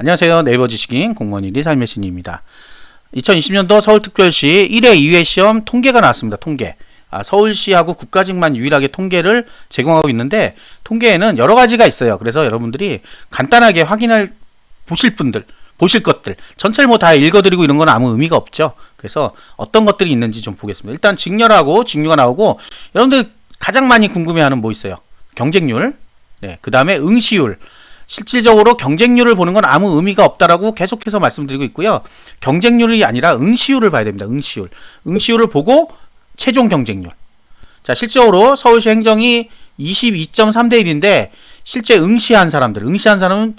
안녕하세요. 네이버 지식인 공무원 1위 삶의 신입니다. 2020년도 서울특별시 1회 2회 시험 통계가 나왔습니다. 통계. 아, 서울시하고 국가직만 유일하게 통계를 제공하고 있는데 통계에는 여러 가지가 있어요. 그래서 여러분들이 간단하게 확인할 보실 분들 보실 것들 전체를 뭐 다 읽어드리고 이런 건 아무 의미가 없죠. 그래서 어떤 것들이 있는지 좀 보겠습니다. 일단 직렬하고 직류가 나오고 여러분들 가장 많이 궁금해하는 뭐 있어요? 경쟁률, 네, 그 다음에 응시율. 실질적으로 경쟁률을 보는 건 아무 의미가 없다라고 계속해서 말씀드리고 있고요. 경쟁률이 아니라 응시율을 봐야 됩니다. 응시율. 응시율을 보고 최종 경쟁률. 자, 실제로 서울시 행정이 22.3대 1인데 실제 응시한 사람들, 응시한 사람들은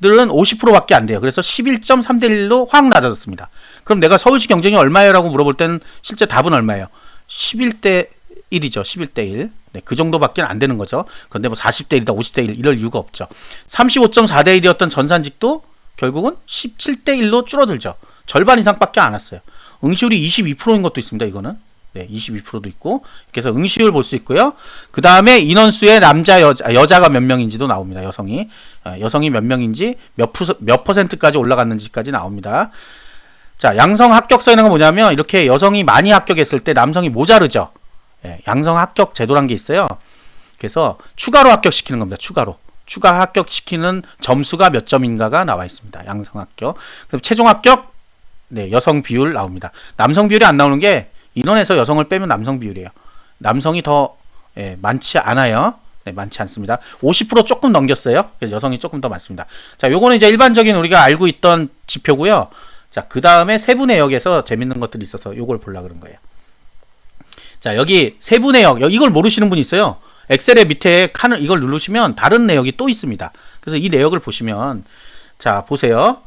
50%밖에 안 돼요. 그래서 11.3대 1로 확 낮아졌습니다. 그럼 내가 서울시 경쟁이 얼마예요라고 물어볼 때는 실제 답은 얼마예요? 11대 1이죠. 11대 1. 네, 그 정도밖에 안 되는 거죠. 그런데 뭐 40대 1이다, 50대 1 이럴 이유가 없죠. 35.4대 1이었던 전산직도 결국은 17대 1로 줄어들죠. 절반 이상밖에 안 왔어요. 응시율이 22%인 것도 있습니다. 이거는. 네, 22%도 있고. 그래서 응시율 볼 수 있고요. 그 다음에 인원수의 남자, 여자, 여자가 몇 명인지도 나옵니다. 여성이. 아, 여성이 몇 명인지 몇, 푸, 몇 퍼센트까지 올라갔는지까지 나옵니다. 자, 양성 합격서에는 뭐냐면 이렇게 여성이 많이 합격했을 때 남성이 모자르죠. 예, 양성 합격 제도란 게 있어요. 그래서 추가로 합격시키는 겁니다. 추가로. 추가 합격시키는 점수가 몇 점인가가 나와 있습니다. 양성 합격. 그럼 최종 합격 네, 여성 비율 나옵니다. 남성 비율이 안 나오는 게 인원에서 여성을 빼면 남성 비율이에요. 남성이 더 예, 많지 않아요. 네, 많지 않습니다. 50% 조금 넘겼어요. 그래서 여성이 조금 더 많습니다. 자, 요거는 이제 일반적인 우리가 알고 있던 지표고요. 자, 그 다음에 세부 내역에서 재밌는 것들이 있어서 요걸 보려 그런 거예요. 자, 여기 세부 내역, 이걸 모르시는 분이 있어요. 엑셀의 밑에 칸을 이걸 누르시면 다른 내역이 또 있습니다. 그래서 이 내역을 보시면 자, 보세요.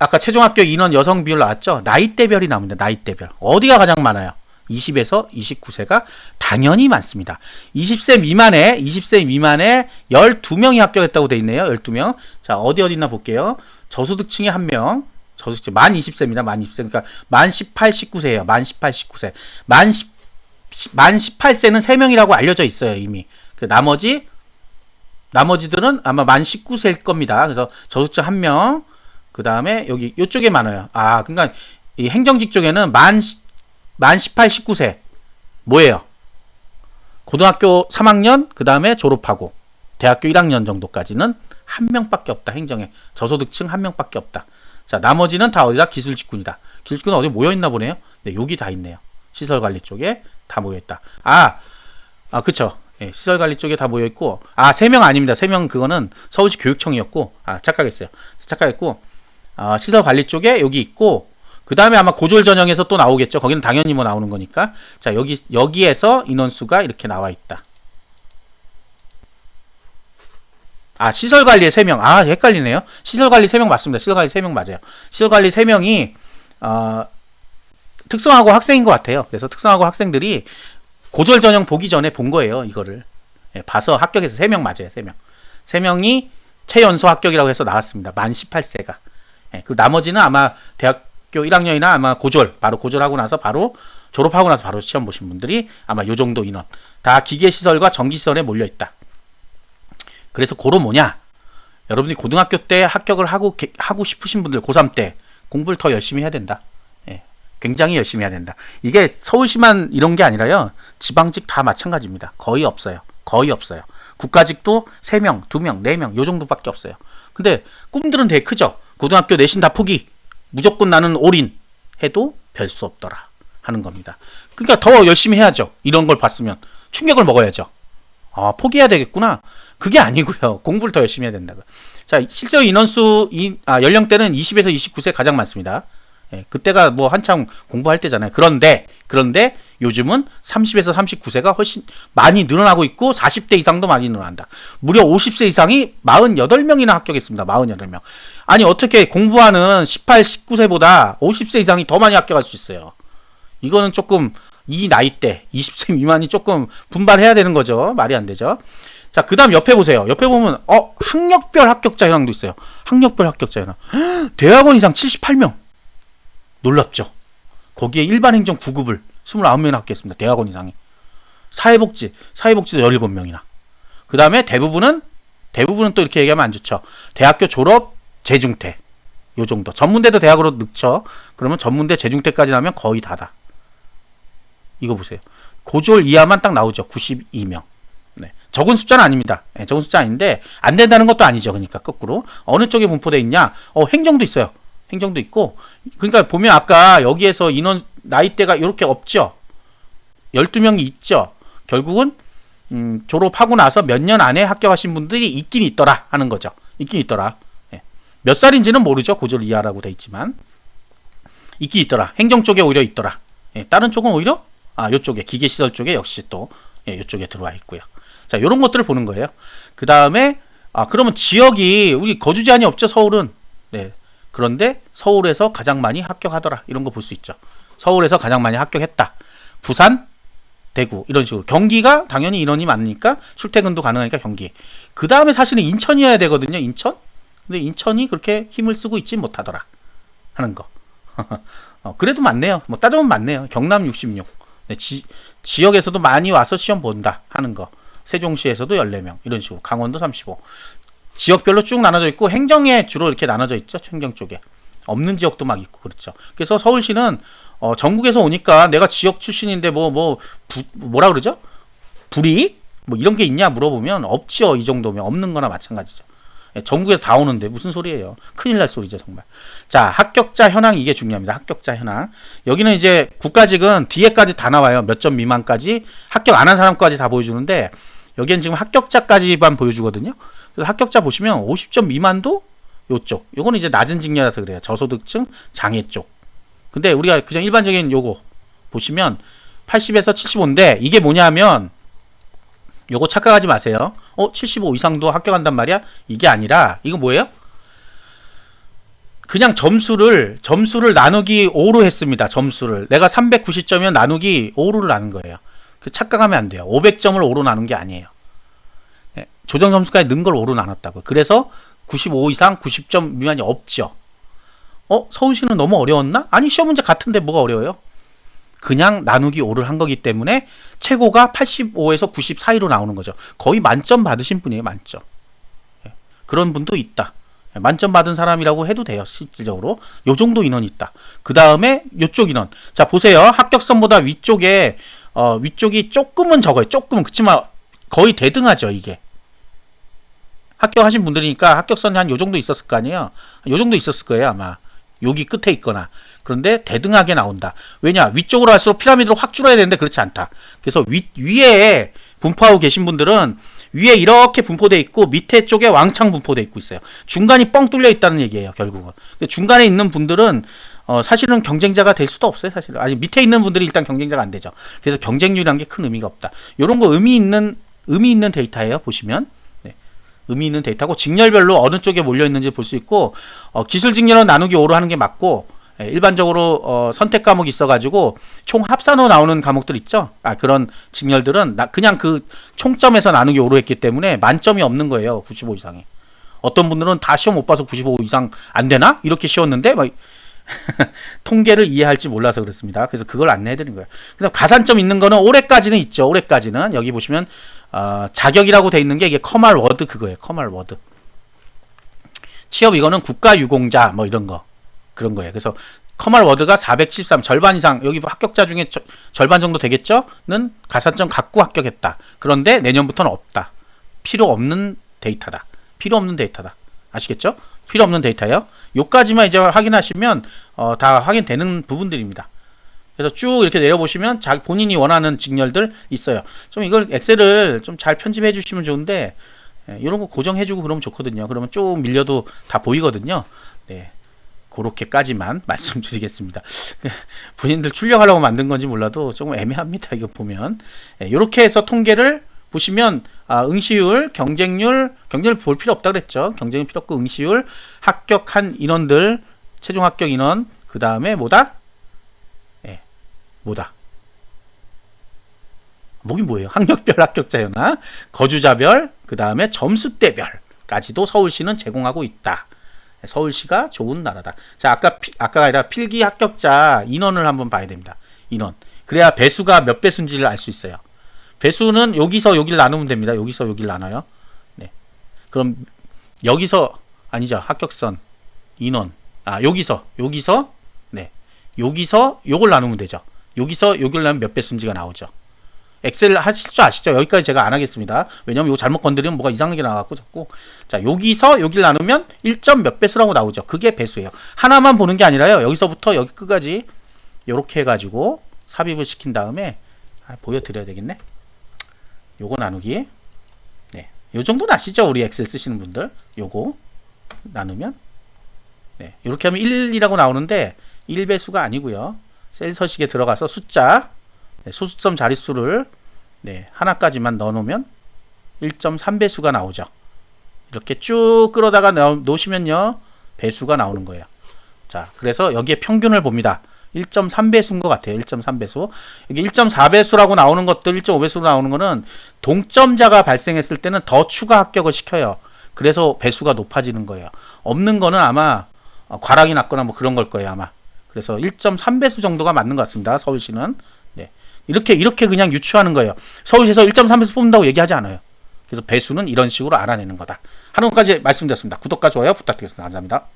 아까 최종 합격 인원 여성 비율 나왔죠? 나이대별이 나옵니다. 나이대별. 어디가 가장 많아요? 20에서 29세가 당연히 많습니다. 20세 미만에 20세 미만에 12명이 합격했다고 돼 있네요. 12명. 자, 어디 어디 있나 볼게요. 저소득층에 1명, 저소득층 만 20세입니다. 만 20세. 그러니까 만 18, 19세예요. 만 18, 19세. 만 10, 만 18세는 3명이라고 알려져 있어요, 이미. 그 나머지 나머지들은 아마 만 19세일 겁니다. 그래서 저소득층 1명, 그 다음에 여기 이쪽에 많아요. 아, 그러니까 이 행정직 쪽에는 만, 만 18, 19세 뭐예요? 고등학교 3학년 그 다음에 졸업하고 대학교 1학년 정도까지는 한 명밖에 없다. 행정에 저소득층 한 명밖에 없다. 자, 나머지는 다 어디다 기술 직군이다. 기술 직군은 어디 모여 있나 보네요. 네, 여기 다 있네요. 시설 관리 쪽에 다 모여 있다. 아, 아, 그쵸. 네, 시설 관리 쪽에 다 모여 있고, 아, 세 명 아닙니다. 세 명 그거는 서울시 교육청이었고, 아, 착각했어요. 착각했고, 아, 시설 관리 쪽에 여기 있고 그 다음에 아마 고졸 전형에서 또 나오겠죠. 거기는 당연히 뭐 나오는 거니까. 자 여기 여기에서 인원수가 이렇게 나와 있다. 아 시설 관리에 3명. 아 헷갈리네요. 시설 관리 3명 맞습니다. 시설 관리 3명 맞아요. 시설 관리 3명이 어, 특성하고 학생인 것 같아요. 그래서 특성하고 학생들이 고졸 전형 보기 전에 본 거예요. 이거를 예, 봐서 합격해서 3명 맞아요. 3명. 3명이 최연소 합격이라고 해서 나왔습니다. 만 18세가. 예, 그 나머지는 아마 대학교 1학년이나 아마 고졸, 바로 고졸하고 나서 바로 졸업하고 나서 바로 시험 보신 분들이 아마 요 정도 인원. 다 기계시설과 전기시설에 몰려 있다. 그래서 고로 뭐냐? 여러분이 고등학교 때 합격을 하고, 하고 싶으신 분들, 고3 때 공부를 더 열심히 해야 된다. 예, 굉장히 열심히 해야 된다. 이게 서울시만 이런 게 아니라요. 지방직 다 마찬가지입니다. 거의 없어요. 거의 없어요. 국가직도 3명, 2명, 4명, 요 정도밖에 없어요. 근데 꿈들은 되게 크죠? 고등학교 내신 다 포기. 무조건 나는 올인. 해도 별 수 없더라. 하는 겁니다. 그러니까 더 열심히 해야죠. 이런 걸 봤으면. 충격을 먹어야죠. 아, 포기해야 되겠구나. 그게 아니고요. 공부를 더 열심히 해야 된다고. 자, 실제 인원수, 이, 아, 연령대는 20에서 29세 가장 많습니다. 예, 그때가 뭐 한창 공부할 때잖아요. 그런데, 그런데 요즘은 30에서 39세가 훨씬 많이 늘어나고 있고 40대 이상도 많이 늘어난다. 무려 50세 이상이 48명이나 합격했습니다. 48명. 아니 어떻게 공부하는 18, 19세보다 50세 이상이 더 많이 합격할 수 있어요. 이거는 조금 이 나이 대 20세 미만이 조금 분발해야 되는 거죠. 말이 안 되죠. 자, 그 다음 옆에 보세요. 옆에 보면, 어, 학력별 합격자 현황도 있어요. 학력별 합격자 현황. 대학원 이상 78명. 놀랍죠? 거기에 일반 행정 9급을 29명이나 합격했습니다. 대학원 이상이. 사회복지, 사회복지도 17명이나. 그 다음에 대부분은 대부분은 또 이렇게 얘기하면 안 좋죠. 대학교 졸업 재중퇴 요 정도. 전문대도 대학으로 넣죠. 그러면 전문대 재중퇴까지 나면 거의 다다. 이거 보세요. 고졸 이하만 딱 나오죠. 92명. 네. 적은 숫자는 아닙니다. 네, 적은 숫자 아닌데 안 된다는 것도 아니죠. 그러니까 거꾸로 어느 쪽에 분포돼 있냐? 어, 행정도 있어요. 행정도 있고 그러니까 보면 아까 여기에서 인원 나이대가 이렇게 없죠. 12명이 있죠. 결국은 음, 졸업하고 나서 몇 년 안에 합격하신 분들이 있긴 있더라 하는 거죠. 있긴 있더라. 예. 몇 살인지는 모르죠. 고졸 이하라고 돼 있지만 있긴 있더라. 행정 쪽에 오히려 있더라. 예, 다른 쪽은 오히려 아, 요쪽에 기계시설 쪽에 역시 또 예, 요쪽에 들어와 있고요. 자, 요런 것들을 보는 거예요. 그 다음에 아, 그러면 지역이 우리 거주 제한이 없죠, 서울은. 네. 그런데 서울에서 가장 많이 합격하더라. 이런 거 볼 수 있죠. 서울에서 가장 많이 합격했다. 부산, 대구 이런 식으로 경기가 당연히 인원이 많으니까 출퇴근도 가능하니까 경기. 그 다음에 사실은 인천이어야 되거든요. 인천. 근데 인천이 그렇게 힘을 쓰고 있지 못하더라 하는 거. 어, 그래도 많네요. 뭐 따져보면 많네요. 경남 66. 네, 지, 지역에서도 많이 와서 시험 본다 하는 거. 세종시에서도 14명 이런 식으로 강원도 35. 지역별로 쭉 나눠져 있고 행정에 주로 이렇게 나눠져 있죠. 행정 쪽에. 없는 지역도 막 있고 그렇죠. 그래서 서울시는 어, 전국에서 오니까 내가 지역 출신인데 뭐 뭐 뭐라 그러죠? 불이익 뭐 이런 게 있냐 물어보면 없지요. 이 정도면 없는 거나 마찬가지죠. 예, 전국에서 다 오는데 무슨 소리예요? 큰일 날 소리죠, 정말. 자, 합격자 현황 이게 중요합니다. 합격자 현황. 여기는 이제 국가직은 뒤에까지 다 나와요. 몇 점 미만까지 합격 안 한 사람까지 다 보여주는데 여기는 지금 합격자까지만 보여주거든요. 그래서 합격자 보시면 50점 미만도 요쪽. 요거는 이제 낮은 직렬이라서 그래요. 저소득층 장애 쪽. 근데 우리가 그냥 일반적인 요거 보시면 80에서 75인데 이게 뭐냐면 요거 착각하지 마세요. 어, 75 이상도 합격한단 말이야? 이게 아니라 이거 뭐예요? 그냥 점수를 점수를 나누기 5로 했습니다. 점수를 내가 390점이면 나누기 5로 나눈 거예요. 그 착각하면 안 돼요. 500점을 5로 나눈 게 아니에요. 네, 조정 점수까지 넣은 걸 5로 나눴다고. 그래서 95 이상 90점 미만이 없죠. 어, 서울시는 너무 어려웠나? 아니, 시험 문제 같은데 뭐가 어려워요? 그냥 나누기 5를 한 거기 때문에 최고가 85에서 90 사이로 나오는 거죠. 거의 만점 받으신 분이에요, 만점. 예, 그런 분도 있다. 예, 만점 받은 사람이라고 해도 돼요, 실질적으로. 요 정도 인원이 있다. 그 다음에 요쪽 인원. 자, 보세요. 합격선보다 위쪽에, 어, 위쪽이 조금은 적어요. 조금은. 그치만 거의 대등하죠, 이게. 합격하신 분들이니까 합격선이 한 요 정도 있었을 거 아니에요? 요 정도 있었을 거예요, 아마. 여기 끝에 있거나. 그런데 대등하게 나온다. 왜냐? 위쪽으로 할수록 피라미드로 확 줄어야 되는데 그렇지 않다. 그래서 위, 위에 분포하고 계신 분들은 위에 이렇게 분포돼 있고 밑에 쪽에 왕창 분포돼 있고 있어요. 중간이 뻥 뚫려 있다는 얘기예요, 결국은. 중간에 있는 분들은 어, 사실은 경쟁자가 될 수도 없어요, 사실은. 아니, 밑에 있는 분들이 일단 경쟁자가 안 되죠. 그래서 경쟁률이란 게 큰 의미가 없다. 요런 거 의미 있는, 의미 있는 데이터예요, 보시면. 네. 의미 있는 데이터고, 직렬별로 어느 쪽에 몰려 있는지 볼 수 있고, 어, 기술 직렬은 나누기 5로 하는 게 맞고, 예, 일반적으로 어, 선택 과목이 있어가지고 총 합산으로 나오는 과목들 있죠. 아 그런 직렬들은 나, 그냥 그 총점에서 나누기 5로 했기 때문에 만점이 없는 거예요. 95 이상이. 어떤 분들은 다 시험 못 봐서 95 이상 안 되나 이렇게 쉬웠는데 막 통계를 이해할지 몰라서 그렇습니다. 그래서 그걸 안내해 드린 거예요. 그다음 가산점 있는 거는 올해까지는 있죠. 올해까지는 여기 보시면 어, 자격이라고 돼 있는 게 이게 커말 워드 그거예요. 커말 워드. 취업 이거는 국가 유공자 뭐 이런 거. 그런 거예요. 그래서 커말 워드가 473 절반 이상 여기 합격자 중에 저, 절반 정도 되겠죠?는 가산점 갖고 합격했다. 그런데 내년부터는 없다. 필요 없는 데이터다. 필요 없는 데이터다. 아시겠죠? 필요 없는 데이터요. 요까지만 이제 확인하시면 어, 다 확인되는 부분들입니다. 그래서 쭉 이렇게 내려보시면 자 본인이 원하는 직렬들 있어요. 좀 이걸 엑셀을 좀 잘 편집해 주시면 좋은데 예, 이런 거 고정해 주고 그러면 좋거든요. 그러면 쭉 밀려도 다 보이거든요. 네. 그렇게까지만 말씀드리겠습니다. 본인들 출력하려고 만든 건지 몰라도 조금 애매합니다. 이거 보면 이렇게 해서 통계를 보시면 아, 응시율, 경쟁률, 경쟁률 볼 필요 없다 그랬죠. 경쟁률 필요 없고 응시율, 합격한 인원들, 최종 합격 인원, 그 다음에 뭐다? 예, 뭐다? 뭐긴 뭐예요? 학력별 합격자 현황, 거주자별, 그 다음에 점수대별까지도 서울시는 제공하고 있다. 서울시가 좋은 나라다. 자, 아까 피, 아까가 아니라 필기 합격자 인원을 한번 봐야 됩니다. 인원. 그래야 배수가 몇 배수인지를 알 수 있어요. 배수는 여기서 여기를 나누면 됩니다. 여기서 여기를 나눠요. 네. 그럼 여기서 아니죠. 합격선 인원. 아, 여기서 여기서 네. 여기서 요걸 나누면 되죠. 여기서 요걸 나누면 몇 배수인지가 나오죠. 엑셀 하실 줄 아시죠? 여기까지 제가 안 하겠습니다. 왜냐면 이거 잘못 건드리면 뭐가 이상하게 나와갖고 자꾸. 자, 여기서 여기를 나누면 1점 몇 배수라고 나오죠. 그게 배수예요. 하나만 보는 게 아니라요. 여기서부터 여기 끝까지 요렇게 해가지고 삽입을 시킨 다음에 아, 보여드려야 되겠네. 요거 나누기. 네. 요 정도는 아시죠? 우리 엑셀 쓰시는 분들. 요거 나누면. 네. 요렇게 하면 1이라고 나오는데 1배수가 아니고요. 셀 서식에 들어가서 숫자 네, 소수점 자릿수를 네, 하나까지만 넣어놓으면 1.3배수가 나오죠. 이렇게 쭉 끌어다가 넣, 놓으시면요. 배수가 나오는 거예요. 자, 그래서 여기에 평균을 봅니다. 1.3배수인 것 같아요. 1.3배수. 여기 1.4배수라고 나오는 것들, 1.5배수로 나오는 거는 동점자가 발생했을 때는 더 추가 합격을 시켜요. 그래서 배수가 높아지는 거예요. 없는 거는 아마 어, 과락이 났거나 뭐 그런 걸 거예요, 아마. 그래서 1.3배수 정도가 맞는 것 같습니다. 서울시는. 네. 이렇게 이렇게 그냥 유추하는 거예요. 서울시에서 1.3배수 뽑는다고 얘기하지 않아요. 그래서 배수는 이런 식으로 알아내는 거다. 하는 것까지 말씀드렸습니다. 구독과 좋아요 부탁드리겠습니다. 감사합니다.